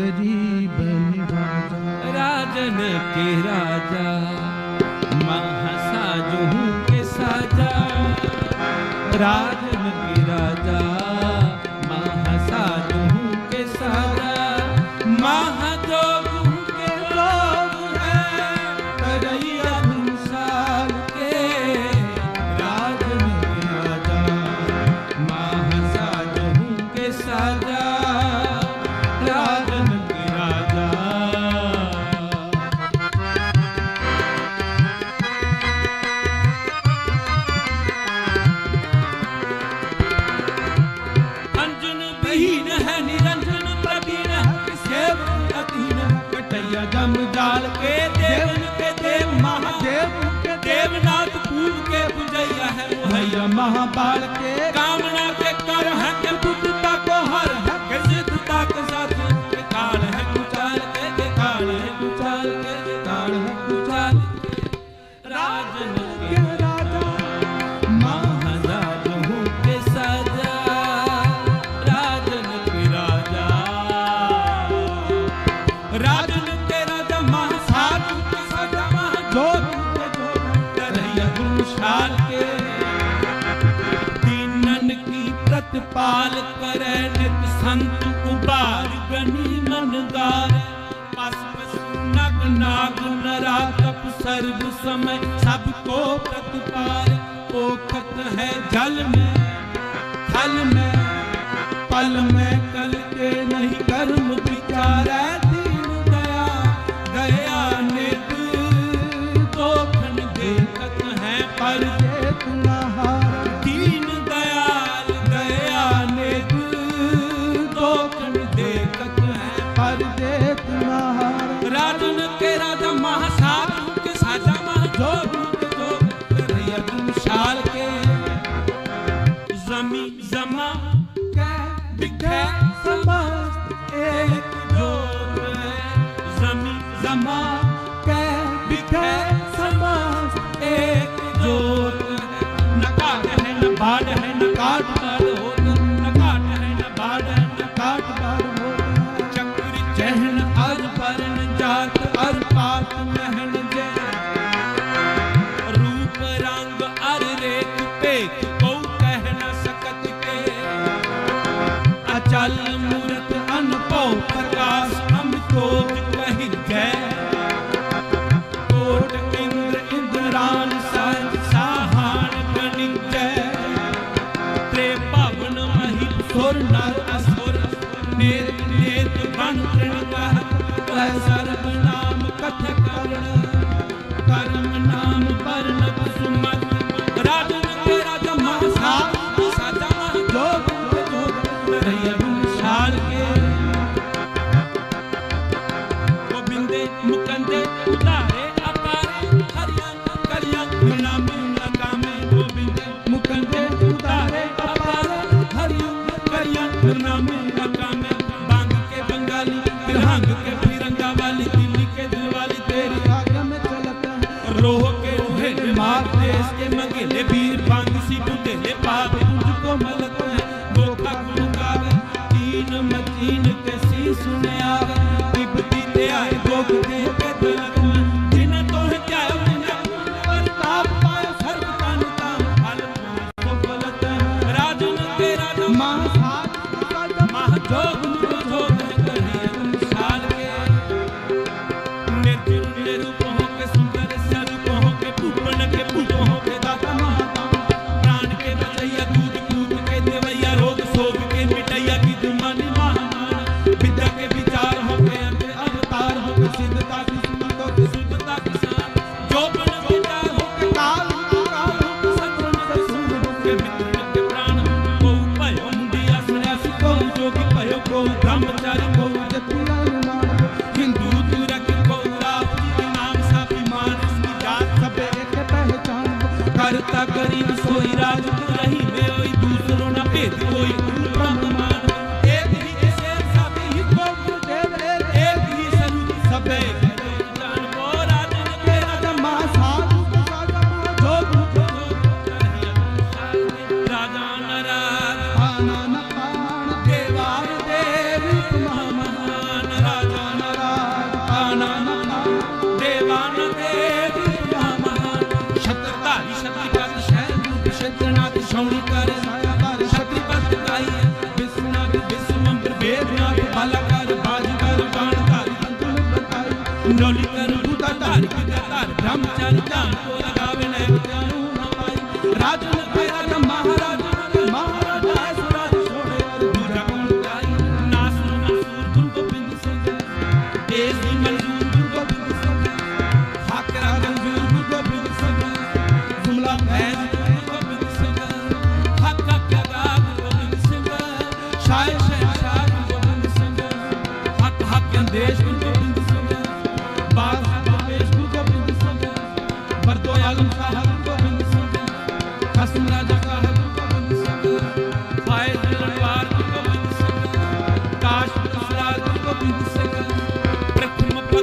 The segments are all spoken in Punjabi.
ਗਰੀਬ ਨਿਵਾਜਾ ਰਾਜਨ ਕੇ ਰਾਜਾ ਮਹਾ ਸਾਜੂ ਕੇ ਸਾਜਾ ਰਾਜਨ ਕੇ ਰਾਜਾ ਮਹਾਬਾਲ ਕੇ ਕਾਮਨਾ ਤੇ ਕਰ ਹੈ ਪਾਲ ਕਰੈ ਨਿਤ ਸੰਤ ਉਭਾਰ ਗਨੀ ਮਨ ਗਾਰ। ਪਸ ਪਸ ਨਗ ਨਾਗ ਨਰਾ ਤਪ ਸਰਬ ਸਮੈ, ਸਭ ਕੋ ਪ੍ਰਤਪਾਰ। ਕੋਖਤ ਹੈ ਜਲ ਮੈਂ, ਥਲ ਮੈਂ, ਪਲ ਮੈਂ ਕਲ ਕੇ ਨਹੀਂ ਦੇਤ ਮਹਾਰ ਰਾਜਨ ਕੇ ਰਾਜਾ ਮਹਾ ਸਾਧੂ ਕੇ ਸਾਜਾ ਮਹਾ ਜੋਗ ਰੂਪ ਜੋਗ ਕਰਿਆ ਤੂੰ ਸ਼ਾਲ ਕੇ ਜ਼ਮੀ ਜ਼ਮਾ ਕੈ ਵਿਖੇ ਸਮਸਤ ਇੱਕ ਜੋਗ ਜ਼ਮੀ ਜ਼ਮਾ ਕੈ ਵਿਖੇ ਸਮਸਤ ਇੱਕ ਜੋਗ ਅਰਥ ਕਰਨ, ਕਰਮ ਨਾਮ ਪਰਨਤ ਸੁਮਤ ਰਾਜਨ ਤੇਰਾ ਜਮਾ ਸਾਧ ਸਾਜਾ ਮਨ ਜੋਗ ਜੋਗ ਰਈਮ ਛਾਲ ਕੇ। ਗੋਬਿੰਦੇ ਮੁਕੰਦੇ ਉਧਾਰੇ ਅਪਾਰੇ ਹਰਿਆ ਕਰਿਆ ਗੁਲਾਮੀ ਲਗਾਮੇ ਗੋਬਿੰਦੇ ਮੁਕੰਦੇ ਉਧਾਰੇ ਅਪਾਰੇ ਹਰਿਆ ਕਰਿਆ ਗੁਲਾਮੀ ਲਗਾਮੇ ਬੰਗ ਕੇ ਬੰਗਾਲੀ ਫਿਰ ਹੰਗ ਕੇ ਦੀਨ ਕਸੀ ਸੁਣਿਆ tá querendo डोली कर बूटा धार की धार रामचंद्र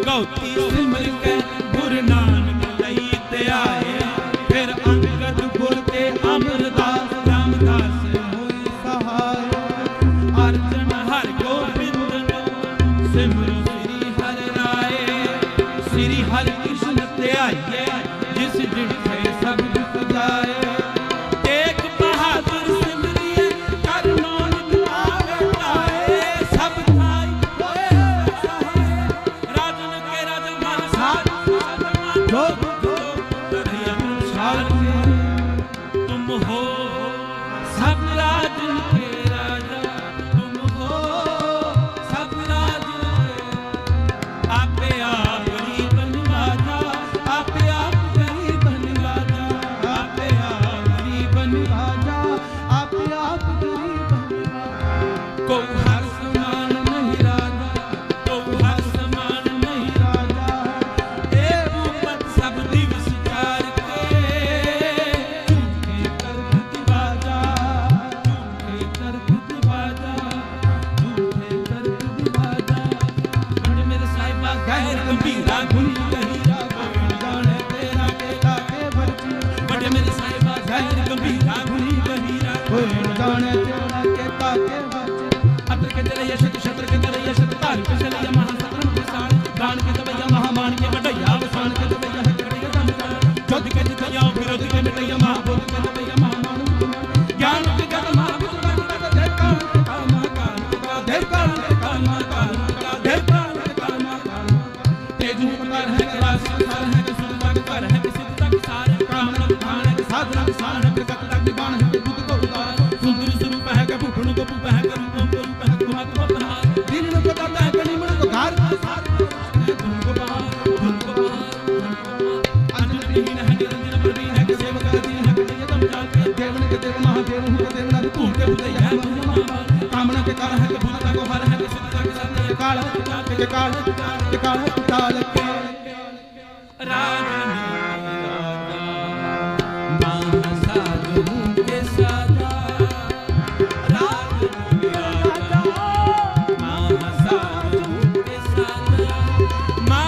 ਗੌਤੀ ਸਿਮਰ ਕੇ ਨਾਨਕ ਤੇ ਆਏ। ਫਿਰ ਅਮਰਦਾਸ ਰਾਮਦਾਸ ਹੋਏ ਹਰ ਗੋਬਿੰਦ ਸਿਮਰੋ ਸ੍ਰੀ ਹਰ ਰਾਏ। ਸ੍ਰੀ ਹਰ ਕ੍ਰਿਸ਼ਨ ਧਿਆਈਏ ਜਿਸ ਜਿਠੇ ਸਭ ਦੁਖ ਜਾਏ। हो शत्रु के जलय शत्रु शत्रु ਟਕਾਲ ਟਕਾਲ ਟਕਾਲ ਕੇ। ਰਾਜਨੀ ਰਾਜਾ ਮਾਂ